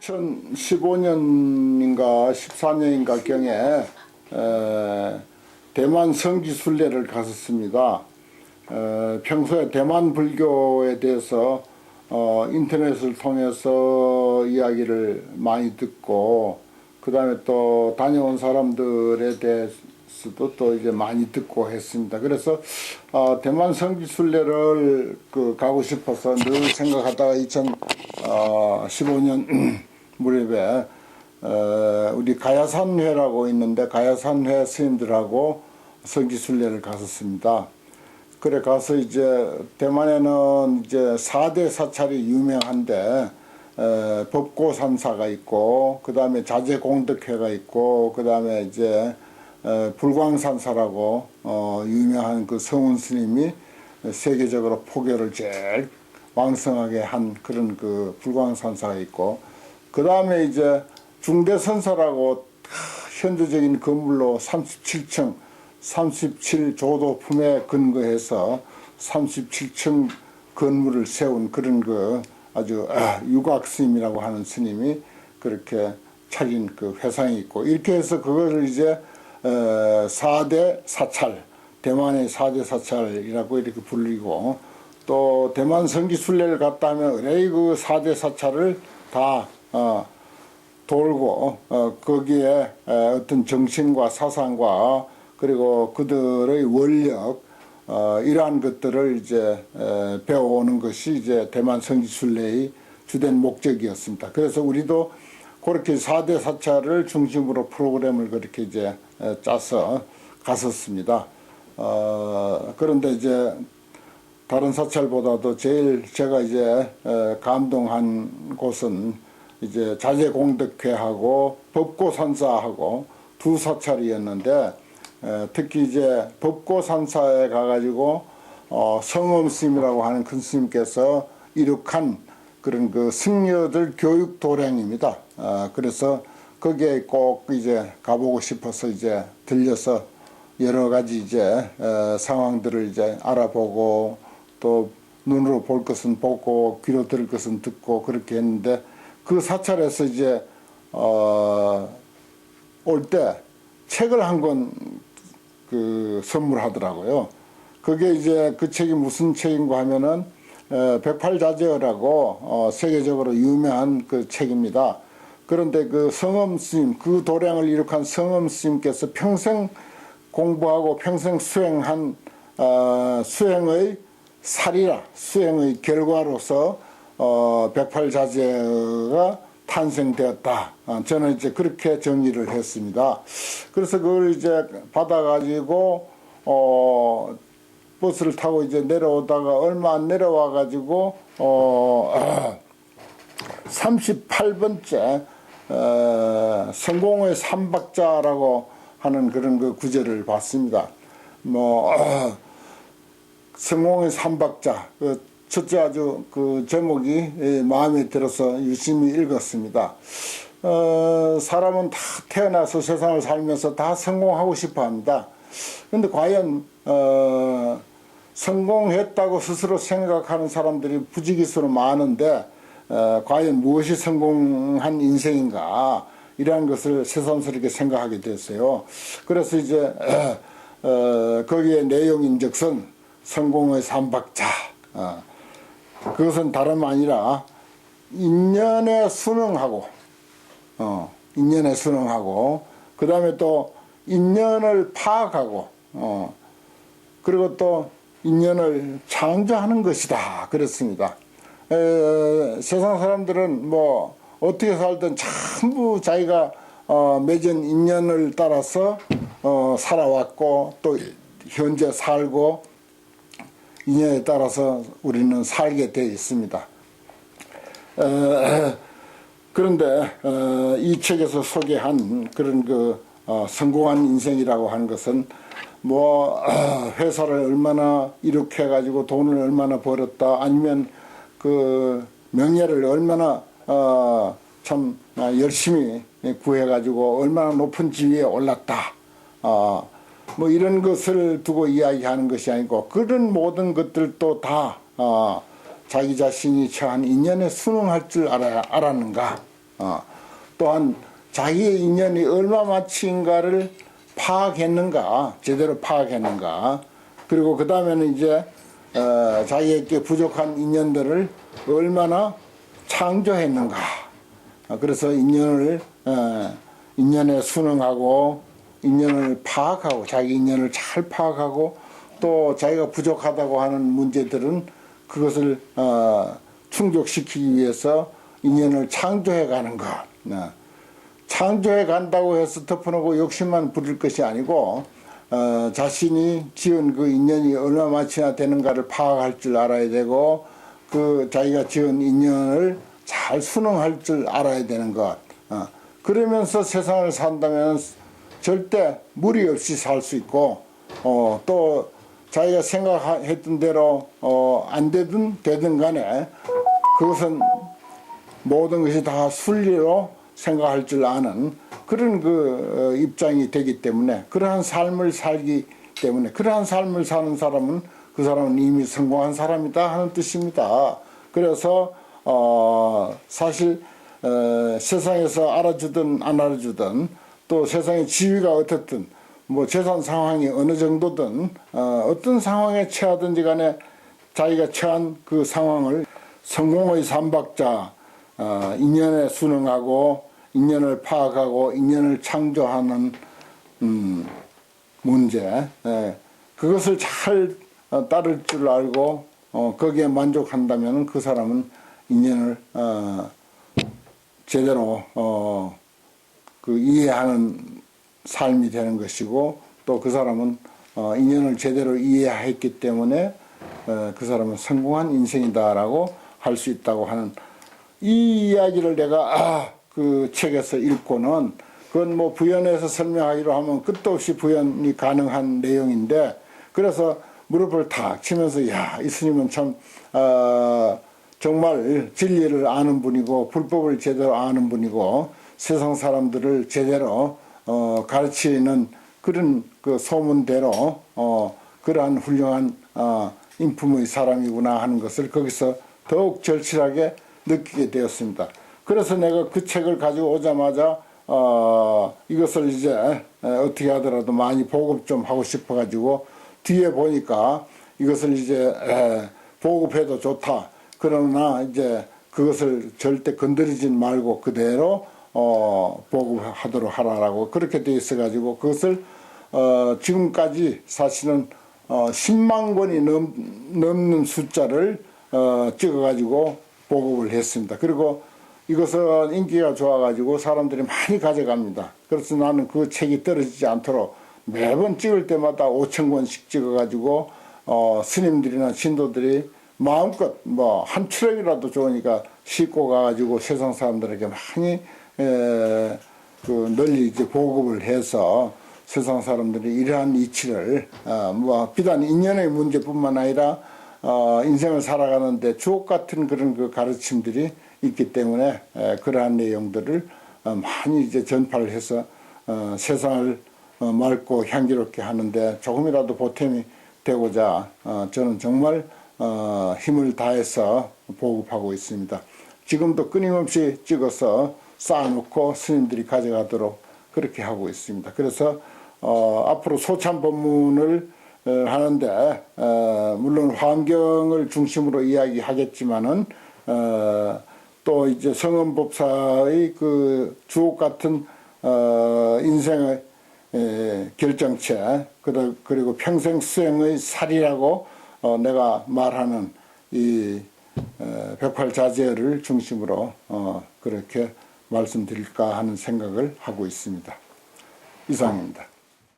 2015년인가 14년인가 경에 에, 대만 성지순례를 갔었습니다. 에, 평소에 대만 불교에 대해서 어, 인터넷을 통해서 이야기를 많이 듣고 그 다음에 또 다녀온 사람들에 대해서도 또 이제 많이 듣고 했습니다. 그래서 어, 대만 성지순례를 그 가고 싶어서 늘 생각하다가 2015년 무렵에 어, 우리 가야산회라고 있는데 가야산회 스님들하고 성지순례를 갔었습니다. 그래 가서 이제 대만에는 이제 4대 사찰이 유명한데 에, 법고산사가 있고 그 다음에 자제공덕회가 있고 그 다음에 이제 에, 불광산사라고 어, 유명한 그 성운 스님이 세계적으로 포교를 제일 왕성하게 한 그런 그 불광산사가 있고 그 다음에 이제 중대선사라고 현대적인 건물로 37층 37조도 품에 근거해서 37층 건물을 세운 그런 그 아주 아, 유곽스님이라고 하는 스님이 그렇게 차린 그 회상이 있고 이렇게 해서 그거를 이제 어, 4대 사찰 대만의 4대 사찰이라고 이렇게 불리고 또 대만 성지순례를 갔다 하면 에이 그 4대 사찰을 다 어, 돌고 어, 거기에 에, 어떤 정신과 사상과 그리고 그들의 원력 어, 이러한 것들을 이제 에, 배워오는 것이 이제 대만 성지순례의 주된 목적이었습니다. 그래서 우리도 그렇게 4대 사찰을 중심으로 프로그램을 그렇게 이제 에, 짜서 갔었습니다. 어, 그런데 이제 다른 사찰보다도 제일 제가 이제 에, 감동한 곳은 이제 자제공덕회하고 법고산사하고 두 사찰이었는데 에, 특히 이제 법고산사에 가가지고 어, 성엄스님이라고 하는 큰 스님께서 이룩한 그런 그 승려들 교육 도량입니다. 아, 그래서 거기에 꼭 이제 가보고 싶어서 이제 들려서 여러 가지 이제 에, 상황들을 이제 알아보고 또 눈으로 볼 것은 보고 귀로 들을 것은 듣고 그렇게 했는데 그 사찰에서 이제 어, 올 때 책을 한 권 그 선물하더라고요. 그게 이제 그 책이 무슨 책인가 하면은 에, 백팔자제어라고 어, 세계적으로 유명한 그 책입니다. 그런데 그 성엄 스님, 그 도량을 이룩한 성엄 스님께서 평생 공부하고 평생 수행한 어, 수행의 살이라 수행의 결과로서 어, 백팔자제가 탄생되었다. 어, 저는 이제 그렇게 정리를 했습니다. 그래서 그걸 이제 받아가지고 어, 버스를 타고 이제 내려오다가 얼마 안 내려와 가지고 어, 38번째 어, 성공의 삼박자라고 하는 그런 그 구절을 봤습니다. 뭐 어, 성공의 삼박자 그 첫째 아주 그 제목이 예, 마음에 들어서 유심히 읽었습니다. 어, 사람은 다 태어나서 세상을 살면서 다 성공하고 싶어 합니다. 근데 과연 어, 성공했다고 스스로 생각하는 사람들이 부지기수로 많은데 어, 과연 무엇이 성공한 인생인가 이러한 것을 새삼스럽게 생각하게 됐어요. 그래서 이제 어, 거기에 내용인 즉슨 성공의 삼박자 어, 그것은 다름 아니라 인연에 순응하고 어, 인연에 순응하고 그 다음에 또 인연을 파악하고 어, 그리고 또 인연을 창조하는 것이다 그렇습니다. 에, 세상 사람들은 뭐 어떻게 살든 전부 자기가 어, 맺은 인연을 따라서 어, 살아왔고 또 현재 살고 인연에 따라서 우리는 살게 되어 있습니다. 어, 그런데 어, 이 책에서 소개한 그런 그 어, 성공한 인생이라고 하는 것은 뭐 어, 회사를 얼마나 이렇게 해가지고 돈을 얼마나 벌었다 아니면 그 명예를 얼마나 어, 참 열심히 구해가지고 얼마나 높은 지위에 올랐다. 어, 뭐 이런 것을 두고 이야기하는 것이 아니고 그런 모든 것들도 다 어, 자기 자신이 처한 인연에 순응할 줄 알아, 알았는가 어. 또한 자기의 인연이 얼마만치인가를 파악했는가, 제대로 파악했는가. 그리고 그 다음에는 이제 어, 자기에게 부족한 인연들을 얼마나 창조했는가. 어, 그래서 인연을 어, 인연에 순응하고 인연을 파악하고 자기 인연을 잘 파악하고 또 자기가 부족하다고 하는 문제들은 그것을 어, 충족시키기 위해서 인연을 창조해 가는 것. 어. 창조해 간다고 해서 덮어놓고 욕심만 부릴 것이 아니고 어, 자신이 지은 그 인연이 얼마만치나 되는가를 파악할 줄 알아야 되고 그 자기가 지은 인연을 잘 순응할 줄 알아야 되는 것. 어, 그러면서 세상을 산다면 절대 무리 없이 살 수 있고 어, 또 자기가 생각했던 대로 어, 안 되든 되든 간에 그것은 모든 것이 다 순리로 생각할 줄 아는 그런 그 어, 입장이 되기 때문에 그러한 삶을 살기 때문에 그러한 삶을 사는 사람은 그 사람은 이미 성공한 사람이다 하는 뜻입니다. 그래서 어 사실 어 세상에서 알아주든 안 알아주든 또 세상의 지위가 어떻든 뭐 재산 상황이 어느 정도든 어 어떤 상황에 처하든지 간에 자기가 처한 그 상황을 성공의 삼박자 어, 인연에 순응하고 인연을 파악하고 인연을 창조하는 음, 문제. 예, 그것을 잘 어, 따를 줄 알고 어, 거기에 만족한다면 그 사람은 인연을 어, 제대로 어, 그 이해하는 삶이 되는 것이고 또 그 사람은 어, 인연을 제대로 이해했기 때문에 어, 그 사람은 성공한 인생이다라고 할 수 있다고 하는 이 이야기를 내가 아, 그 책에서 읽고는 그건 뭐 부연해서 설명하기로 하면 끝도 없이 부연이 가능한 내용인데 그래서 무릎을 탁 치면서 야 이 스님은 참 어, 정말 진리를 아는 분이고 불법을 제대로 아는 분이고 세상 사람들을 제대로 어, 가르치는 그런 그 소문대로 어, 그러한 훌륭한 어, 인품의 사람이구나 하는 것을 거기서 더욱 절실하게 느끼게 되었습니다. 그래서 내가 그 책을 가지고 오자마자 어, 이것을 이제 에, 어떻게 하더라도 많이 보급 좀 하고 싶어 가지고 뒤에 보니까 이것을 이제 에, 보급해도 좋다. 그러나 이제 그것을 절대 건드리진 말고 그대로 어, 보급하도록 하라라고 그렇게 돼 있어 가지고 그것을 어, 지금까지 사실은 어, 10만 권이 넘, 넘는 숫자를 어, 찍어 가지고 보급을 했습니다. 그리고 이것은 인기가 좋아가지고 사람들이 많이 가져갑니다. 그래서 나는 그 책이 떨어지지 않도록 매번 찍을 때마다 5천 권씩 찍어가지고 어, 스님들이나 신도들이 마음껏 뭐한 트럭이라도 좋으니까 싣고 가가지고 세상 사람들에게 많이 에, 그 널리 이제 보급을 해서 세상 사람들이 이러한 이치를 어, 뭐 비단 인연의 문제뿐만 아니라 어, 인생을 살아가는데 주옥 같은 그런 그 가르침들이 있기 때문에 에, 그러한 내용들을 어, 많이 이제 전파를 해서 어, 세상을 어, 맑고 향기롭게 하는데 조금이라도 보탬이 되고자 어, 저는 정말 어, 힘을 다해서 보급하고 있습니다. 지금도 끊임없이 찍어서 쌓아놓고 스님들이 가져가도록 그렇게 하고 있습니다. 그래서 어, 앞으로 소참 법문을 어, 하는데 어, 물론 환경을 중심으로 이야기하겠지만은 어, 또 이제 성은법사의 그 주옥 같은 어, 인생의 에, 결정체 그리고, 평생 수행의 살이라고 어, 내가 말하는 이 어, 백팔자재를 중심으로 어, 그렇게 말씀드릴까 하는 생각을 하고 있습니다. 이상입니다.